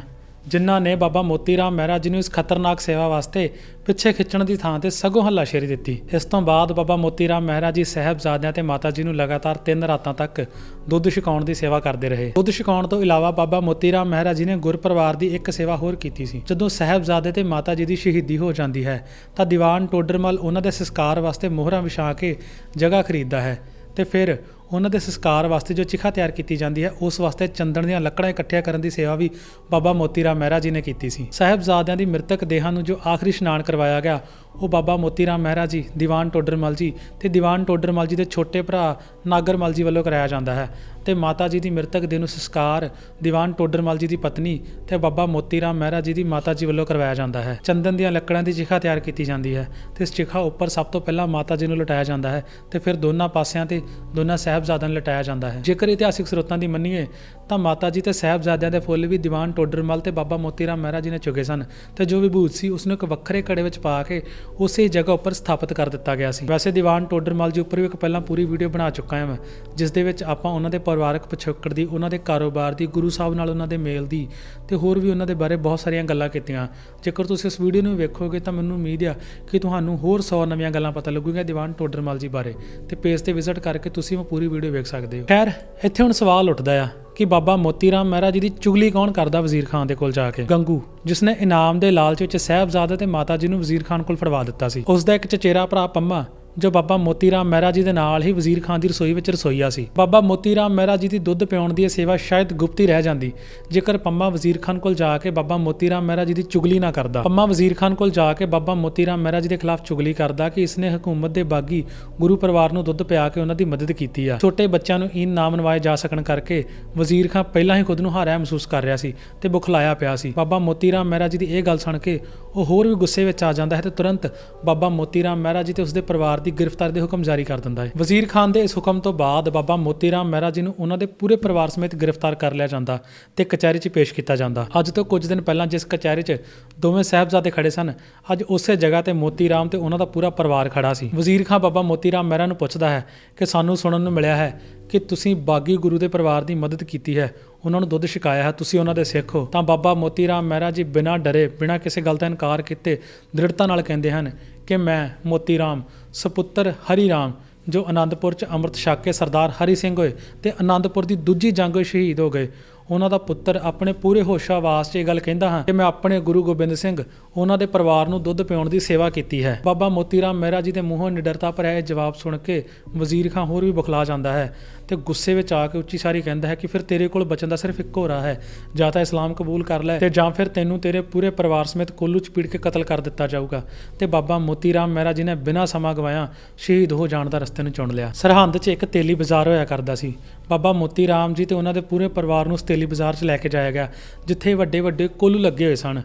ਜਿਨ੍ਹਾਂ ਨੇ ਬਾਬਾ ਮੋਤੀ ਰਾਮ ਮਹਿਰਾ ਜੀ ਨੂੰ ਇਸ ਖਤਰਨਾਕ ਸੇਵਾ ਵਾਸਤੇ ਪਿੱਛੇ ਖਿੱਚਣ ਦੀ ਥਾਂ ਤੇ ਸਗੋਂ ਹੱਲਾਸ਼ੇਰੀ ਦਿੱਤੀ। ਇਸ ਤੋਂ ਬਾਅਦ ਬਾਬਾ ਮੋਤੀ ਰਾਮ ਮਹਿਰਾ ਜੀ ਸਾਹਿਬਜ਼ਾਦਿਆਂ ਤੇ ਮਾਤਾ ਜੀ ਨੂੰ ਲਗਾਤਾਰ 3 ਰਾਤਾਂ ਤੱਕ ਦੁੱਧ ਛਕਾਉਣ ਦੀ ਸੇਵਾ ਕਰਦੇ ਰਹੇ। ਦੁੱਧ ਛਕਾਉਣ ਤੋਂ ਇਲਾਵਾ ਬਾਬਾ ਮੋਤੀ ਰਾਮ ਮਹਿਰਾ ਜੀ ਨੇ ਗੁਰ ਪਰਿਵਾਰ ਦੀ ਇੱਕ ਸੇਵਾ ਹੋਰ ਕੀਤੀ ਸੀ। ਜਦੋਂ ਸਾਹਿਬਜ਼ਾਦੇ ਤੇ ਮਾਤਾ ਜੀ ਦੀ ਸ਼ਹੀਦੀ ਹੋ ਜਾਂਦੀ ਹੈ, ਤਾਂ ਦੀਵਾਨ ਟੋਡਰਮਲ ਉਹਨਾਂ ਦੇ ਸੰਸਕਾਰ ਵਾਸਤੇ ਮੋਹਰਾਂ ਵਿਛਾ ਕੇ ਜਗ੍ਹਾ ਖਰੀਦਦਾ ਹੈ ਤੇ ਫਿਰ ਉਹਨਾਂ ਦੇ ਸੰਸਕਾਰ ਵਾਸਤੇ ਜੋ ਚਿਖਾ ਤਿਆਰ ਕੀਤੀ ਜਾਂਦੀ ਹੈ, ਉਸ ਵਾਸਤੇ ਚੰਦਨ ਦੀਆਂ ਲੱਕੜਾਂ ਇਕੱਠੀਆਂ ਕਰਨ ਦੀ ਸੇਵਾ ਵੀ ਬਾਬਾ ਮੋਤੀ ਰਾਮ ਮਹਿਰਾ ਜੀ ਨੇ ਕੀਤੀ ਸੀ। ਸਾਹਿਬਜ਼ਾਦਿਆਂ ਦੀ ਮ੍ਰਿਤਕ ਦੇਹਾਂ ਨੂੰ ਜੋ ਆਖਰੀ ਇਸ਼ਨਾਨ ਕਰਵਾਇਆ ਗਿਆ ਉਹ ਬਾਬਾ ਮੋਤੀ ਰਾਮ ਮਹਿਰਾ ਜੀ, ਦੀਵਾਨ ਟੋਡਰਮਲ ਜੀ ਤੇ ਦੀਵਾਨ ਟੋਡਰਮਲ ਜੀ ਦੇ ਛੋਟੇ ਭਰਾ ਨਾਗਰਮਲ ਜੀ ਵੱਲੋਂ ਕਰਾਇਆ ਜਾਂਦਾ ਹੈ ਤੇ ਮਾਤਾ ਜੀ ਦੀ ਮ੍ਰਿਤਕ ਦੇਹ ਨੂੰ ਸੰਸਕਾਰ ਦੀਵਾਨ ਟੋਡਰਮਲ ਜੀ ਦੀ ਪਤਨੀ ਤੇ ਬਾਬਾ ਮੋਤੀ ਰਾਮ ਮਹਿਰਾ ਜੀ ਦੀ ਮਾਤਾ ਜੀ ਵੱਲੋਂ ਕਰਵਾਇਆ ਜਾਂਦਾ ਹੈ। ਚੰਦਨ ਦੀਆਂ ਲੱਕੜਾਂ ਦੀ ਚਿਖਾ ਤਿਆਰ ਕੀਤੀ ਜਾਂਦੀ ਹੈ ਤੇ ਇਸ ਚਿਖਾ ਉੱਪਰ ਸਭ ਤੋਂ ਪਹਿਲਾਂ ਮਾਤਾ ਜੀ ਨੂੰ ਲਟਾਇਆ ਜਾਂਦਾ ਹੈ ਤੇ ਫਿਰ ਦੋਨਾਂ ਪਾਸਿਆਂ ਤੇ ਦੋਨਾਂ ਸਾਹਿਬਜ਼ਾਦਿਆਂ ਨੂੰ ਲਟਾਇਆ ਜਾਂਦਾ ਹੈ। ਜੇਕਰ ਇਤਿਹਾਸਿਕ ਸਰੋਤਾਂ ਦੀ ਮੰਨੀਏ ਤਾਂ ਮਾਤਾ ਜੀ ਤੇ ਸਾਹਿਬਜ਼ਾਦਿਆਂ ਦੇ ਫੁੱਲ ਵੀ ਦੀਵਾਨ ਟੋਡਰਮਲ ਤੇ ਬਾਬਾ ਮੋਤੀ ਰਾਮ ਮਹਿਰਾ ਜੀ ਨੇ ਚੁਗੇ ਸਨ ਤੇ ਜੋ ਵਿਭੂਤ ਸੀ ਉਸ ਨੂੰ ਇੱਕ ਵੱਖਰੇ ਕੜੇ ਵਿੱਚ ਪਾ ਕੇ ਉਸੇ ਜਗ੍ਹਾ ਉੱਪਰ ਸਥਾਪਿਤ ਕਰ ਦਿੱਤਾ ਗਿਆ ਸੀ। ਵੈਸੇ ਦੀਵਾਨ ਟੋਡਰਮਲ ਜੀ ਉੱਪਰ ਵੀ ਇੱਕ ਪਹਿਲਾਂ ਪੂਰੀ ਵੀਡੀਓ ਬਣਾ ਚੁੱਕਾ ਹਾਂ ਮੈਂ, ਜਿਸ ਦੇ ਵਿੱਚ ਆਪਾਂ ਉਹਨਾਂ ਦੇ ਪਰਿਵਾਰਕ ਪਿਛੋਕੜ ਦੀ, ਉਹਨਾਂ ਦੇ ਕਾਰੋਬਾਰ ਦੀ, ਗੁਰੂ ਸਾਹਿਬ ਨਾਲ ਉਹਨਾਂ ਦੇ ਮੇਲ ਦੀ ਤੇ ਹੋਰ ਵੀ ਉਹਨਾਂ ਦੇ ਬਾਰੇ ਬਹੁਤ ਸਾਰੀਆਂ ਗੱਲਾਂ ਕੀਤੀਆਂ। ਜੇਕਰ ਤੁਸੀਂ ਇਸ ਵੀਡੀਓ ਨੂੰ ਵੇਖੋਗੇ ਤਾਂ ਮੈਨੂੰ ਉਮੀਦ ਆ ਕਿ ਤੁਹਾਨੂੰ ਹੋਰ 100 ਨਵੀਆਂ ਗੱਲਾਂ ਪਤਾ ਲੱਗੂਗੀਆਂ ਦੀਵਾਨ ਟੋਡਰਮਲ ਜੀ ਬਾਰੇ। ਤੇ ਪੇਜ ਤੇ ਵਿਜ਼ਿਟ ਕਰਕੇ ਤੁਸੀਂ ਉਹ ਪੂਰੀ ਵੀਡੀਓ ਵੇਖ ਸਕਦੇ ਹੋ। ਖੈਰ, ਇੱਥੇ ਹੁਣ ਸਵਾਲ ਉੱਠਦਾ ਆ। ਕਿ ਬਾਬਾ ਮੋਤੀ ਰਾਮ ਮਹਿਰਾ ਜੀ ਦੀ ਚੁਗਲੀ ਕੌਣ ਕਰਦਾ ਵਜ਼ੀਰ ਖਾਨ ਦੇ ਕੋਲ ਜਾ ਕੇ? ਗੰਗੂ ਜਿਸ ਨੇ ਇਨਾਮ ਦੇ ਲਾਲਚ ਵਿੱਚ ਸਾਹਿਬਜ਼ਾਦੇ ਤੇ ਮਾਤਾ ਜੀ ਨੂੰ ਵਜ਼ੀਰ ਖਾਨ ਕੋਲ ਫੜਵਾ ਦਿੱਤਾ ਸੀ। ਉਸ ਦਾ ਇੱਕ ਚਚੇਰਾ ਭਰਾ ਪੰਮਾ ਜੋ ਬਾਬਾ ਮੋਤੀ ਰਾਮ ਮਹਿਰਾ ਜੀ ਦੇ ਨਾਲ ਹੀ ਵਜ਼ੀਰ ਖਾਨ ਦੀ ਰਸੋਈ ਵਿੱਚ ਰਸੋਈਆ ਸੀ। ਬਾਬਾ ਮੋਤੀ ਰਾਮ ਮਹਿਰਾ ਜੀ ਦੀ ਦੁੱਧ ਪਿਆਉਣ ਦੀ ਇਹ ਸੇਵਾ ਸ਼ਾਇਦ ਗੁਪਤੀ ਰਹਿ ਜਾਂਦੀ, ਜੇਕਰ ਪੰਮਾ ਵਜ਼ੀਰ ਖਾਨ ਕੋਲ ਜਾ ਕੇ ਬਾਬਾ ਮੋਤੀ ਰਾਮ ਮਹਿਰਾ ਜੀ ਦੀ ਚੁਗਲੀ ਨਾ ਕਰਦਾ। ਪੰਮਾ ਵਜ਼ੀਰ ਖਾਨ ਕੋਲ ਜਾ ਕੇ ਬਾਬਾ ਮੋਤੀ ਰਾਮ ਮਹਿਰਾ ਜੀ ਦੇ ਖਿਲਾਫ ਚੁਗਲੀ ਕਰਦਾ ਕਿ ਇਸਨੇ ਹਕੂਮਤ ਦੇ ਬਾਗੀ ਗੁਰੂ ਪਰਿਵਾਰ ਨੂੰ ਦੁੱਧ ਪਿਆ ਕੇ ਉਹਨਾਂ ਦੀ ਮਦਦ ਕੀਤੀ ਆ। ਛੋਟੇ ਬੱਚਿਆਂ ਨੂੰ ਇਨ ਨਾਮ ਨਵਾਏ ਜਾ ਸਕਣ ਕਰਕੇ ਵਜ਼ੀਰ ਖਾਨ ਪਹਿਲਾਂ ਹੀ ਖੁਦ ਨੂੰ ਹਾਰਿਆ ਮਹਿਸੂਸ ਕਰ ਰਿਹਾ ਸੀ ਤੇ ਬੁਖਲਾਇਆ ਪਿਆ ਸੀ। ਬਾਬਾ ਮੋਤੀ ਰਾਮ ਮਹਿਰਾ ਜੀ ਦੀ ਇਹ ਗੱਲ ਸੁਣ ਕੇ ਉਹ ਹੋਰ ਵੀ ਗੁੱਸੇ ਵਿੱਚ ਆ ਜਾਂਦਾ ਹੈ ਤੇ ਤੁਰੰਤ ਬਾਬਾ ਮੋਤੀ ਰਾਮ ਮਹਿਰਾ ਜੀ ਤੇ ਉਸਦੇ ਪਰਿਵਾਰ ਦੀ ਗ੍ਰਿਫਤਾਰੀ ਦੇ ਹੁਕਮ ਜਾਰੀ ਕਰ ਦਿੰਦਾ ਹੈ। ਵਜ਼ੀਰ ਖਾਨ ਦੇ ਇਸ ਹੁਕਮ ਤੋਂ ਬਾਅਦ ਬਾਬਾ ਮੋਤੀ ਰਾਮ ਮਹਿਰਾ ਜੀ ਨੂੰ ਉਹਨਾਂ ਦੇ ਪੂਰੇ ਪਰਿਵਾਰ ਸਮੇਤ ਗ੍ਰਿਫਤਾਰ ਕਰ ਲਿਆ ਜਾਂਦਾ ਤੇ ਕਚਹਿਰੀ 'ਚ ਪੇਸ਼ ਕੀਤਾ ਜਾਂਦਾ। ਅੱਜ ਤੋਂ ਕੁਝ ਦਿਨ ਪਹਿਲਾਂ ਜਿਸ ਕਚਹਿਰੀ 'ਚ ਦੋਵੇਂ ਸਾਹਿਬਜ਼ਾਦੇ ਖੜੇ ਸਨ, ਅੱਜ ਉਸੇ ਜਗ੍ਹਾ ਤੇ ਮੋਤੀ ਰਾਮ ਤੇ ਉਹਨਾਂ ਦਾ ਪੂਰਾ ਪਰਿਵਾਰ ਖੜਾ ਸੀ। ਵਜ਼ੀਰ ਖਾਨ ਬਾਬਾ ਮੋਤੀ ਰਾਮ ਮਹਿਰਾ ਨੂੰ ਪੁੱਛਦਾ ਹੈ ਕਿ ਸਾਨੂੰ ਸੁਣਨ ਨੂੰ ਮਿਲਿਆ ਹੈ ਕਿ ਤੁਸੀਂ ਬਾਗੀ ਗੁਰੂ ਦੇ ਪਰਿਵਾਰ ਦੀ ਮਦਦ ਕੀਤੀ ਹੈ, ਉਹਨਾਂ ਨੂੰ ਦੁੱਧ ਛਕਾਇਆ ਹੈ, ਤੁਸੀਂ ਉਹਨਾਂ ਦੇ ਸਿੱਖ ਹੋ। ਤਾਂ ਬਾਬਾ ਮੋਤੀ ਰਾਮ ਮਹਿਰਾ ਜੀ ਬਿਨਾਂ ਡਰੇ, ਬਿਨਾਂ ਕਿਸੇ ਗੱਲ ਦਾ ਇਨਕਾਰ ਕੀਤੇ ਦ੍ਰਿੜਤਾ ਨਾਲ ਕਹਿੰਦੇ ਹਨ ਕਿ ਮੈਂ ਮੋਤੀ ਰਾਮ ਸਪੁੱਤਰ ਹਰੀ ਰਾਮ ਜੋ ਆਨੰਦਪੁਰ ਚ ਅੰਮ੍ਰਿਤ ਛਕ ਕੇ ਸਰਦਾਰ ਹਰੀ ਸਿੰਘ ਹੋਏ ਤੇ ਆਨੰਦਪੁਰ ਦੀ ਦੂਜੀ ਜੰਗ ਸ਼ਹੀਦ ਹੋ ਗਏ। ਉਹਨਾਂ ਦਾ ਪੁੱਤਰ ਆਪਣੇ ਪੂਰੇ ਹੋਸ਼ਾਵਾਸ 'ਚ ਇਹ ਗੱਲ ਕਹਿੰਦਾ ਹਾਂ ਕਿ ਮੈਂ ਆਪਣੇ ਗੁਰੂ ਗੋਬਿੰਦ ਸਿੰਘ, ਉਹਨਾਂ ਦੇ ਪਰਿਵਾਰ ਨੂੰ ਦੁੱਧ ਪਿਆਉਣ ਦੀ ਸੇਵਾ ਕੀਤੀ ਹੈ। ਬਾਬਾ ਮੋਤੀ ਰਾਮ ਮਹਿਰਾ ਜੀ ਦੇ ਮੂੰਹੋਂ ਨਿਡਰਤਾ ਭਰਿਆ ਇਹ ਜਵਾਬ ਸੁਣ ਕੇ ਵਜ਼ੀਰ ਖਾਨ ਹੋਰ ਵੀ ਬੁਖਲਾ ਜਾਂਦਾ ਹੈ ਤੇ ਗੁੱਸੇ ਵਿੱਚ ਆ ਕੇ ਉੱਚੀ ਸਾਰੀ ਕਹਿੰਦਾ ਹੈ ਕਿ ਫਿਰ ਤੇਰੇ ਕੋਲ ਬਚਣ ਦਾ ਸਿਰਫ ਇੱਕੋ ਰਾਹ ਹੈ, ਜਾਂ ਤਾਂ ਇਸਲਾਮ ਕਬੂਲ ਕਰ ਲੈ ਤੇ ਜਾਂ ਫਿਰ ਤੈਨੂੰ ਤੇਰੇ ਪੂਰੇ ਪਰਿਵਾਰ ਸਮੇਤ ਕੋਲੂ ਚ ਪੀੜ ਕੇ ਕਤਲ ਕਰ ਦਿੱਤਾ ਜਾਊਗਾ। ਤੇ ਬਾਬਾ ਮੋਤੀ ਰਾਮ ਮਹਿਰਾ ਜੀ ਨੇ ਬਿਨਾਂ ਸਮਾਂ ਗਵਾਇਆ ਸ਼ਹੀਦ ਹੋ ਜਾਣ ਦਾ ਰਸਤੇ ਨੂੰ ਚੁਣ ਲਿਆ। ਸਰਹੰਦ 'ਚ ਇੱਕ ਤੇਲੀ ਬਾਜ਼ਾਰ ਹੋਇਆ ਕਰਦਾ ਸੀ। ਬਾਬਾ ਮੋਤੀ ਰਾਮ ਜੀ ਤੇ ਉਹਨਾਂ ਦੇ ਪੂਰੇ ਪਰਿਵਾਰ ਨੂੰ ਉਸ ਬਾਜ਼ਾਰ 'ਚ ਲੈ ਕੇ ਜਾਇਆ ਗਿਆ, ਜਿੱਥੇ ਵੱਡੇ ਵੱਡੇ ਕੋਲੂ ਲੱਗੇ ਹੋਏ ਸਨ।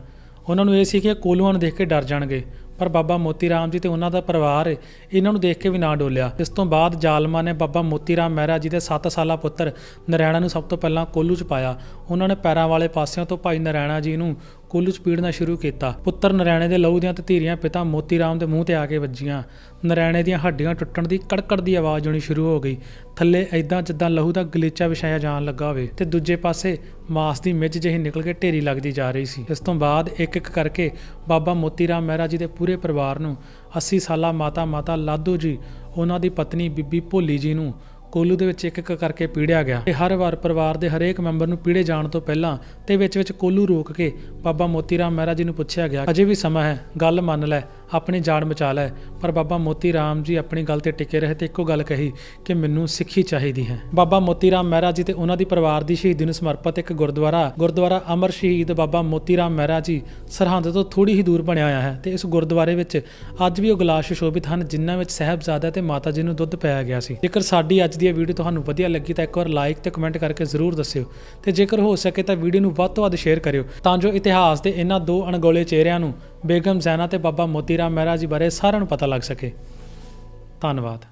ਉਹਨਾਂ ਨੂੰ ਇਹ ਸੀ ਕਿ ਇਹ ਕੋਲੂਆਂ ਨੂੰ ਦੇਖ ਕੇ ਡਰ ਜਾਣਗੇ, ਪਰ ਬਾਬਾ ਮੋਤੀ ਰਾਮ ਜੀ ਤੇ ਉਹਨਾਂ ਦਾ ਪਰਿਵਾਰ ਇਹਨਾਂ ਨੂੰ ਦੇਖ ਕੇ ਵੀ ਨਾ ਡੋਲਿਆ। ਇਸ ਤੋਂ ਬਾਅਦ ਜ਼ਾਲਮਾਂ ਨੇ ਬਾਬਾ ਮੋਤੀ ਰਾਮ ਮਹਿਰਾ ਜੀ ਦੇ 7 ਸਾਲਾ ਪੁੱਤਰ ਨਰੈਣਾ ਨੂੰ ਸਭ ਤੋਂ ਪਹਿਲਾਂ ਕੋਲੂ 'ਚ ਪਾਇਆ। ਉਹਨਾਂ ਨੇ ਪੈਰਾਂ ਵਾਲੇ ਪਾਸਿਆਂ ਤੋਂ ਭਾਈ ਨਰੈਣਾ ਜੀ ਨੂੰ ਕੁੱਲ 'ਚ ਪੀੜਨਾ ਸ਼ੁਰੂ ਕੀਤਾ। ਪੁੱਤਰ ਨਰੈਣੇ ਦੇ ਲਹੂ ਦੀਆਂ ਤਤੀਰੀਆਂ ਪਿਤਾ ਮੋਤੀ ਰਾਮ ਦੇ ਮੂੰਹ ਤੇ ਆ ਕੇ ਵੱਜੀਆਂ। ਨਰੈਣੇ ਦੀਆਂ ਹੱਡੀਆਂ ਟੁੱਟਣ ਦੀ ਕੜਕੜ ਦੀ ਆਵਾਜ਼ ਆਉਣੀ ਸ਼ੁਰੂ ਹੋ ਗਈ। ਥੱਲੇ ਐਦਾਂ ਜਿੱਦਾਂ ਲਹੂ ਦਾ ਗਲੀਚਾ ਵਿਛਾਇਆ ਜਾਣ ਲੱਗਾ ਹੋਵੇ ਤੇ ਦੂਜੇ ਪਾਸੇ ਮਾਸ ਦੀ ਮਿੱਝ ਜਿਹੀ ਨਿਕਲ ਕੇ ਢੇਰੀ ਲੱਗਦੀ ਜਾ ਰਹੀ ਸੀ। ਇਸ ਤੋਂ ਬਾਅਦ ਇੱਕ ਇੱਕ ਕਰਕੇ ਬਾਬਾ ਮੋਤੀ ਰਾਮ ਮਹਿਰਾ ਜੀ ਦੇ ਪੂਰੇ ਪਰਿਵਾਰ ਨੂੰ 80 ਸਾਲਾ ਮਾਤਾ ਮਾਤਾ ਲਾਦੋ ਜੀ, ਉਹਨਾਂ ਦੀ ਪਤਨੀ ਬੀਬੀ ਭੋਲੀ ਜੀ ਨੂੰ ਕੋਲੂ ਦੇ ਵਿੱਚ ਇੱਕ ਇੱਕ ਕਰਕੇ ਪੀੜਿਆ ਗਿਆ। ਤੇ ਹਰ ਵਾਰ ਪਰਿਵਾਰ ਦੇ ਹਰੇਕ ਮੈਂਬਰ ਨੂੰ ਪੀੜੇ ਜਾਣ ਤੋਂ ਪਹਿਲਾਂ ਤੇ ਵਿੱਚ ਵਿੱਚ ਕੋਲੂ ਰੋਕ ਕੇ ਬਾਬਾ ਮੋਤੀ ਰਾਮ ਮਹਿਰਾ ਜੀ ਨੂੰ ਪੁੱਛਿਆ ਗਿਆ, ਅਜੇ ਵੀ ਸਮਾਂ ਹੈ, ਗੱਲ ਮੰਨ ਲੈ। ਆਪਣੀ ਜਾਨ ਬਚਾ ਲੈ। ਪਰ ਬਾਬਾ ਮੋਤੀ ਰਾਮ ਜੀ ਆਪਣੀ ਗੱਲ ਤੇ ਟਿਕੇ ਰਹੇ ਤੇ ਇੱਕੋ ਗੱਲ ਕਹੀ ਕਿ ਮੈਨੂੰ ਸਿੱਖੀ ਚਾਹੀਦੀ ਹੈ। ਬਾਬਾ ਮੋਤੀ ਰਾਮ ਮਹਿਰਾ ਜੀ ਤੇ ਉਹਨਾਂ ਦੀ ਪਰਿਵਾਰ ਦੀ ਸ਼ਹੀਦੀ ਨੂੰ ਸਮਰਪਿਤ ਇੱਕ ਗੁਰਦੁਆਰਾ ਗੁਰਦੁਆਰਾ ਅਮਰ ਸ਼ਹੀਦ ਬਾਬਾ ਮੋਤੀ ਰਾਮ ਮਹਿਰਾ ਜੀ ਸਰਹੰਦ ਤੋਂ ਥੋੜੀ ਹੀ ਦੂਰ ਬਣਿਆ ਹੋਇਆ ਹੈ ਤੇ ਇਸ ਗੁਰਦੁਆਰੇ ਵਿੱਚ ਅੱਜ ਵੀ ਉਹ ਗਲਾਸ ਸ਼ੋਭਿਤ ਹਨ, ਜਿਨ੍ਹਾਂ ਵਿੱਚ ਸਾਹਿਬਜ਼ਾਦਾ ਤੇ ਮਾਤਾ ਜੀ ਨੂੰ ਦੁੱਧ ਪਾਇਆ ਗਿਆ ਸੀ। ਜੇਕਰ ਸਾਡੀ ਅੱਜ ਦੀ ਇਹ ਵੀਡੀਓ ਤੁਹਾਨੂੰ ਵਧੀਆ ਲੱਗੀ ਤਾਂ ਇੱਕ ਵਾਰ ਲਾਈਕ ਤੇ ਕਮੈਂਟ ਕਰਕੇ ਜ਼ਰੂਰ ਦੱਸਿਓ। ਤੇ ਜੇਕਰ ਹੋ ਸਕੇ ਤਾਂ ਵੀਡੀਓ ਨੂੰ ਵੱਧ ਤੋਂ ਵੱਧ ਸ਼ੇਅਰ ਕਰਿਓ। ਤਾਂ ਜੋ ਇਤਿਹਾਸ ਦੇ ਇਹਨਾਂ ਦੋ ਅਣਗੋਲੇ ਚਿਹਰਿਆਂ ਨੂੰ ਬੇਗਮ ਜ਼ੈਨਾ ਤੇ ਬਾਬਾ ਮੋਤੀ ਰਾਮ ਮਹਿਰਾ ਜੀ ਬਾਰੇ ਸਾਰਿਆਂ ਨੂੰ ਪਤਾ ਲੱਗ ਸਕੇ। ਧੰਨਵਾਦ।